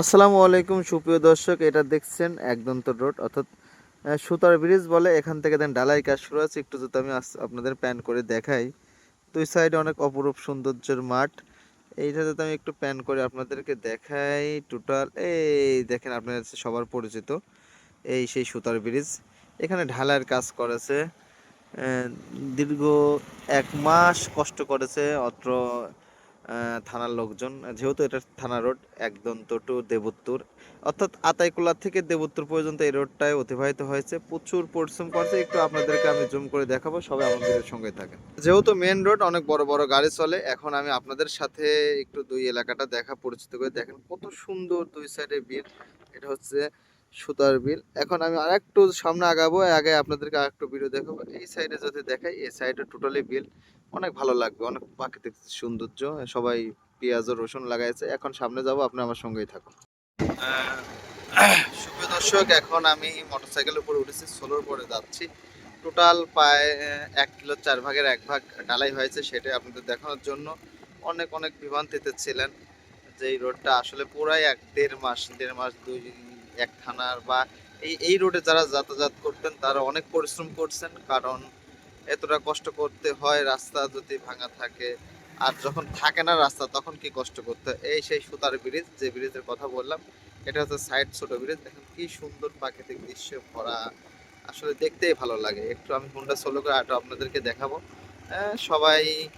আসসালামু আলাইকুম, সুপ্রিয় দর্শক, এটা দেখছেন একদন্ত রোড, অর্থাৎ সুতার ব্রিজ বলে, এখান থেকে দেন ডালাই কাজ শুরু আছে, একটু যদি আমি আপনাদের প্যান করে দেখাই। দুই সাইডে অনেক অপরূপ সৌন্দর্যের মাঠ, এইটা যদি আমি একটু প্যান করে আপনাদেরকে দেখাই, টোটাল, এই দেখেন আপনাদের সবার পরিচিত, এই সেই সুতার ব্রিজ, এখানে ঢালাইয়ের কাজ করেছে দীর্ঘ এক মাস কষ্ট করেছে, অত্র থানার লোকজন, যেহেতু এটা থানা রোড, একদম টু দেবুত্তর। অর্থাৎ আতাইকুলা থেকে দেবুত্তর পর্যন্ত এই রোডটায় অতিবাহিত হয়েছে। প্রচুর পরিশ্রম করছে। একটু আপনাদেরকে আমি জুম করে দেখাবো। সবাই আমাদের সঙ্গে থাকে যেহেতু মেন রোড অনেক বড় বড় গাড়ি চলে। এখন আমি আপনাদের সাথে একটু দুই এলাকাটা দেখা পরিচিত করে দেখেন। কত সুন্দর দুই সাইডে বিল এটা হচ্ছে সুতার বিল। এখন আমি আর একটু সামনে আগাবো আগে আপনাদেরকে আর একটু ভিডিও দেখাবো। এই সাইডে যদি দেখাই, এই সাইডে টোটালি বিল অনেক ভালো লাগবে, অনেক প্রাকৃতিক সৌন্দর্য, সবাই পেঁয়াজ ও রসুন লাগাইছে। এখন সামনে যাব, আপনি আমার সঙ্গেই থাকুন। সুপ্রিয় দর্শক, এখন আমি মোটরসাইকেলের উপরে উঠেছি, সোলোর পরে যাচ্ছি। টোটাল প্রায় এক কিলো চার ভাগের এক ভাগ ঢালাই হয়েছে সেটা আপনাদের দেখানোর জন্য। অনেক অনেক বিভ্রান্তিতে ছিলেন। যে এই রোডটা আসলে পুরাই এক দেড় মাস দেড় মাস, দুই এক থানার বা এই এই রোডে যারা যাতায়াত করতেন তারা অনেক পরিশ্রম করছেন। কারণ এতটা কষ্ট করতে হয় রাস্তা যদি ভাঙা থাকে আর যখন থাকে না রাস্তা তখন কি কষ্ট করতে হয়? এই সেই সুতার ব্রিজ যে ব্রিজের কথা বললাম এটা হচ্ছে সাইড ছোট ব্রিজ। দেখেন কি সুন্দর প্রাকৃতিক দৃশ্য ভরা। আসলে দেখতেই ভালো লাগে। একটু আমি হুন্ডা সোলো করে আটো আপনাদেরকে দেখাবো। আহ, সবাই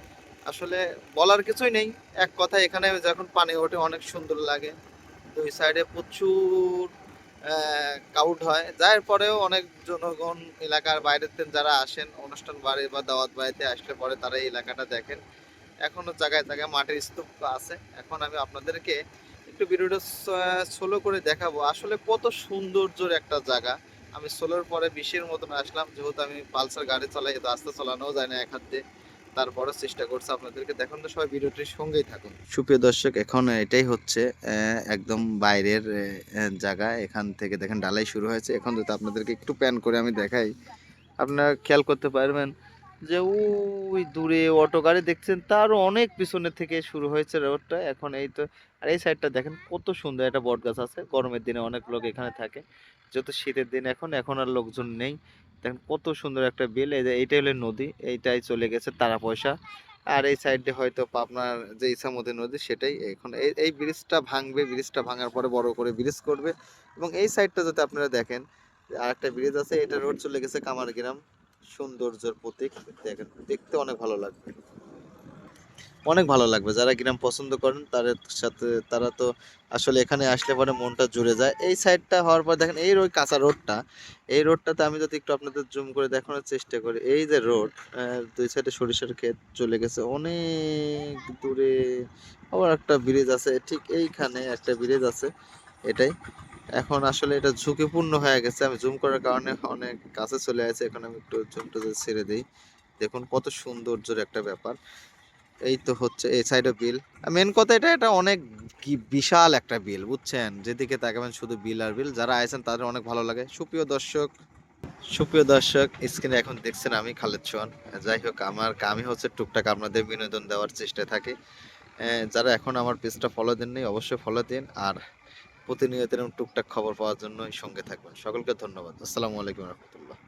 আসলে বলার কিছুই নেই। এক কথা এখানে যখন পানি ওঠে অনেক সুন্দর লাগে। দুই সাইডে প্রচুর কাউট হয়। যার পরেও অনেক জনগণ এলাকার বাইরের যারা আসেন, অনুষ্ঠান বাড়ি বা দাওয়াত বাড়িতে আসলে পরে তারা এই এলাকাটা দেখেন। এখনও জায়গায় জায়গায় মাটির স্তূপ আছে। এখন আমি আপনাদেরকে একটু ভিডিওটা সোলো করে দেখাবো। আসলে কত সৌন্দর্যর একটা জায়গা। আমি সোলোর পরে বিশের মতন আসলাম, যেহেতু আমি পালসার গাড়ি চালাই আস্তে চালানো যায় না এক হাত দিয়ে। তারপরে চেষ্টা করছে আপনাদেরকে দেখুন তো সবাই ভিডিওটির সঙ্গেই থাকুন। সুপ্রিয় দর্শক, এখন এটাই হচ্ছে একদম বাইরের জায়গা। এখান থেকে দেখেন ডালাই শুরু হয়েছে। এখন যদি আপনাদেরকে একটু প্যান করে আমি দেখাই, আপনারা খেয়াল করতে পারবেন যে ওই দূরে অটো গাড়ি দেখছেন, তারও অনেক পিছনে থেকে শুরু হয়েছে রোডটা। এখন এই তো, আর এই সাইডটা দেখেন কত সুন্দর একটা বট গাছ আছে। গরমের দিনে অনেক লোক এখানে থাকে যেহেতু শীতের দিন এখন এখন আর লোকজন নেই। দেখেন কত সুন্দর একটা বিল, এই যে এইটাই হলো নদী, এইটাই চলে গেছে তারা পয়সা। আর এই সাইডে হয়তো আপনার যে ইসামতি নদী, সেটাই এখন এই এই ব্রিজটা ভাঙবে ব্রিজটা ভাঙার পরে বড় করে ব্রিজ করবে। এবং এই সাইডটা যদি আপনারা দেখেন আর একটা ব্রিজ আছে, এটা রোড চলে গেছে কামারগ্রাম। সৌন্দর্যের প্রতীক। দেখেন, দেখতে অনেক ভালো লাগবে। অনেক ভালো লাগবে। যারা গ্রাম পছন্দ করেন, তাদের সাথে, তারা তো আসলে এখানে আসলে পরে মনটা জুড়ে যায়। এই সাইডটা হওয়ার পর দেখেন, এই ওই কাঁচা রোডটা, এই রোডটাতে আমি যদি একটু আপনাদের জুম করে দেখানোর চেষ্টা করি, এই যে রোড দুই সাইডে সরিষার ক্ষেত চলে গেছে। অনেক দূরে আবার একটা ব্রিজ আছে, ঠিক এইখানে একটা ব্রিজ আছে, এটাই। এখন আসলে এটা ঝুঁকিপূর্ণ হয়ে গেছে। আমি জুম করার কারণে অনেক কাছে চলে আসে। এখন আমি একটু জুমটা ছেড়ে দিই। দেখুন কত সৌন্দর্যের একটা ব্যাপার। এই তো হচ্ছে এই সাইডে বিল মেন কথা এটা এটা অনেক বিশাল একটা বিল বুঝছেন? যেদিকে তাকাবেন শুধু বিল আর বিল যারা আছেন তাদের অনেক ভালো লাগে। সুপ্রিয় দর্শক সুপ্রিয় দর্শক স্ক্রিনে এখন দেখছেন আমি খালেদ সোহান। যাই হোক, আমার কামই হচ্ছে টুকটাক আপনাদের বিনোদন দেওয়ার চেষ্টা থাকে। যারা এখন আমার পেজটা ফলো দেননি, অবশ্যই ফলো দিন। আর প্রতিনিয়ত এরকম টুকটাক খবর পাওয়ার জন্যই সঙ্গে থাকবেন। সকলকে ধন্যবাদ। আসসালামু আলাইকুম রহমতুল্লাহ।